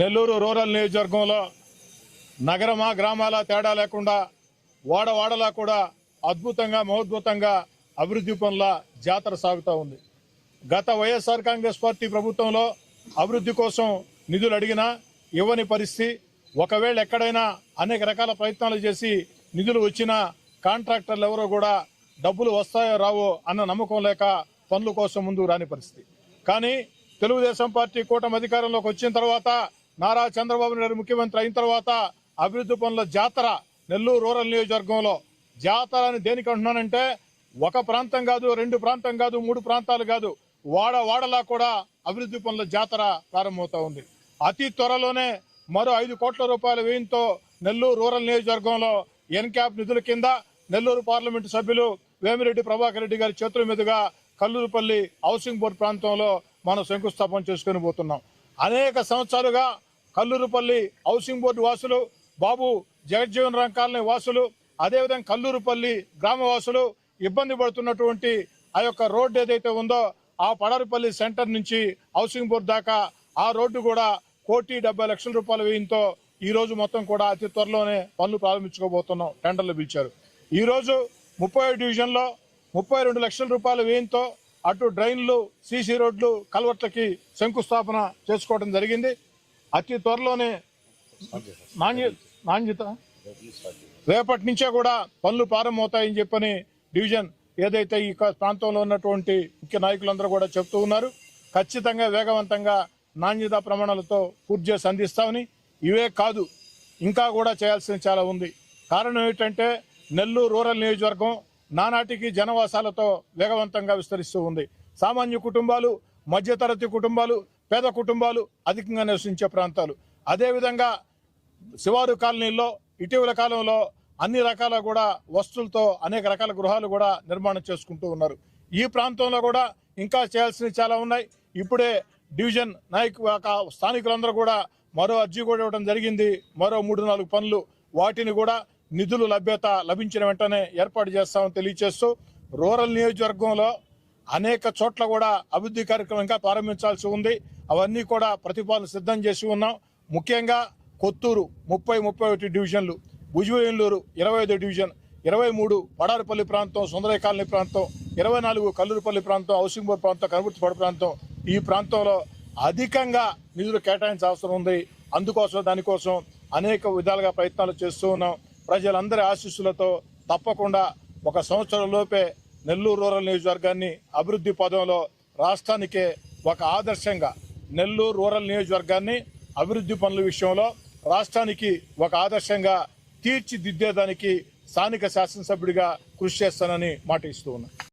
Nellore rural నియోజకవర్గంలో నగరమా గ్రామాల తేడా లేకుండా వాడవాడలా కూడా అద్భుతంగా మహోద్భుతంగా అభివృద్ధి పనుల జాతర సాగుతూ ఉంది. గత వైఎస్ఆర్ కాంగ్రెస్ పార్టీ ప్రభుత్వంలో అభివృద్ధి కోసం నిధులు అడిగినా ఇవ్వని పరిస్థితి. ఒకవేళ ఎక్కడైనా అనేక రకాల ప్రయత్నాలు చేసి నిధులు వచ్చినా కాంట్రాక్టర్లు ఎవరో కూడా డబ్బులు వస్తాయో రావో అన్న నమ్మకం లేక పనుల కోసం ముందు రాని పరిస్థితి. కానీ తెలుగుదేశం పార్టీ కూటమి అధికారంలోకి వచ్చిన తర్వాత నారా చంద్రబాబు నాయుడు ముఖ్యమంత్రి అయిన తర్వాత అభివృద్ధి పనుల జాతర నెల్లూరు రూరల్ నియోజకవర్గంలో. జాతర అని దేనికి అంటున్నానంటే ఒక ప్రాంతం కాదు రెండు ప్రాంతం కాదు మూడు ప్రాంతాలు కాదు వాడ వాడలా కూడా అభివృద్ధి పనుల జాతర ప్రారంభమవుతా ఉంది. అతి త్వరలోనే మరో ఐదు కోట్ల రూపాయల వ్యయంతో నెల్లూరు రూరల్ నియోజకవర్గంలో ఎన్క్యాప్ నిధుల కింద నెల్లూరు పార్లమెంటు సభ్యులు వేమిరెడ్డి ప్రభాకర్ రెడ్డి గారి చేతుల మీదుగా కల్లూరుపల్లి హౌసింగ్ బోర్డు ప్రాంతంలో మనం శంకుస్థాపన చేసుకుని పోతున్నాం. అనేక సంవత్సరాలుగా కల్లూరుపల్లి హౌసింగ్ బోర్డు వాసులు బాబు జగజ్జీవన్ రామ్ కాలనీ వాసులు అదేవిధంగా కల్లూరుపల్లి గ్రామవాసులు ఇబ్బంది పడుతున్నటువంటి ఆ యొక్క రోడ్డు ఏదైతే ఉందో ఆ పడారిపల్లి సెంటర్ నుంచి హౌసింగ్ బోర్డు దాకా ఆ రోడ్డు కూడా కోటి డెబ్బై లక్షల రూపాయల వ్యయంతో ఈ రోజు మొత్తం కూడా అతి త్వరలోనే పనులు ప్రారంభించుకోబోతున్నాం. టెండర్లు పిలిచారు. ఈ రోజు ముప్పై డివిజన్లో ముప్పై రెండు లక్షల రూపాయల వ్యయంతో అటు డ్రైన్లు సీసీ రోడ్లు కల్వర్ట్లకి శంకుస్థాపన చేసుకోవడం జరిగింది. అతి త్వరలోనే నాణ్య నాణ్యత. రేపటి నుంచే కూడా పనులు ప్రారంభమవుతాయని చెప్పని డివిజన్ ఏదైతే ఈ ప్రాంతంలో ఉన్నటువంటి ముఖ్య నాయకులందరూ కూడా చెప్తూ ఉన్నారు. ఖచ్చితంగా వేగవంతంగా నాణ్యత ప్రమాణాలతో పూర్తి చేసి అందిస్తామని ఇవే కాదు ఇంకా కూడా చేయాల్సింది చాలా ఉంది. కారణం ఏంటంటే నెల్లూరు రూరల్ నియోజకవర్గం నానాటికి జనవాసాలతో వేగవంతంగా విస్తరిస్తూ ఉంది. సామాన్య కుటుంబాలు మధ్యతరగతి కుటుంబాలు పేద కుటుంబాలు అధికంగా నివసించే ప్రాంతాలు. అదేవిధంగా శివారు కాలనీల్లో ఇటీవల కాలంలో అన్ని రకాల కూడా వస్తువులతో అనేక రకాల గృహాలు కూడా నిర్మాణం చేసుకుంటూ ఉన్నారు. ఈ ప్రాంతంలో కూడా ఇంకా చేయాల్సినవి చాలా ఉన్నాయి. ఇప్పుడే డివిజన్ నాయకు ఒక స్థానికులందరూ కూడా మరో అర్జీ కూడా ఇవ్వడం జరిగింది. మరో మూడు నాలుగు పనులు. వాటిని కూడా నిధులు లభ్యత లభించిన వెంటనే ఏర్పాటు చేస్తామని తెలియజేస్తూ రూరల్ నియోజకవర్గంలో అనేక చోట్ల కూడా అభివృద్ధి కార్యక్రమం ఇంకా ప్రారంభించాల్సి ఉంది. అవన్నీ కూడా ప్రతిపాదన సిద్ధం చేసి ఉన్నాం. ముఖ్యంగా కొత్తూరు ముప్పై ముప్పై ఒకటి డివిజన్లు భుజవేలూరు ఇరవై ఐదు డివిజన్ ఇరవై మూడు పడారిపల్లి ప్రాంతం సుందరయ కాలనీ ప్రాంతం ఇరవై నాలుగు కల్లూరుపల్లి ప్రాంతం హౌసింగ్బోర్ ప్రాంతం కనుగుర్తిపడి ప్రాంతం ఈ ప్రాంతంలో అధికంగా నిధులు కేటాయించాల్సిన అవసరం ఉంది. అందుకోసం దానికోసం అనేక విధాలుగా ప్రయత్నాలు చేస్తూ ఉన్నాం. ప్రజలందరి ఆశీస్సులతో తప్పకుండా ఒక సంవత్సరం లోపే నెల్లూరు రూరల్ నియోజకవర్గాన్ని అభివృద్ధి పదంలో రాష్ట్రానికే ఒక ఆదర్శంగా నెల్లూరు రూరల్ నియోజకవర్గాన్ని అభివృద్ధి పనుల విషయంలో రాష్ట్రానికి ఒక ఆదర్శంగా తీర్చిదిద్దేదానికి స్థానిక శాసనసభ్యుడిగా కృషి చేస్తానని మాట ఇస్తూ ఉన్నాను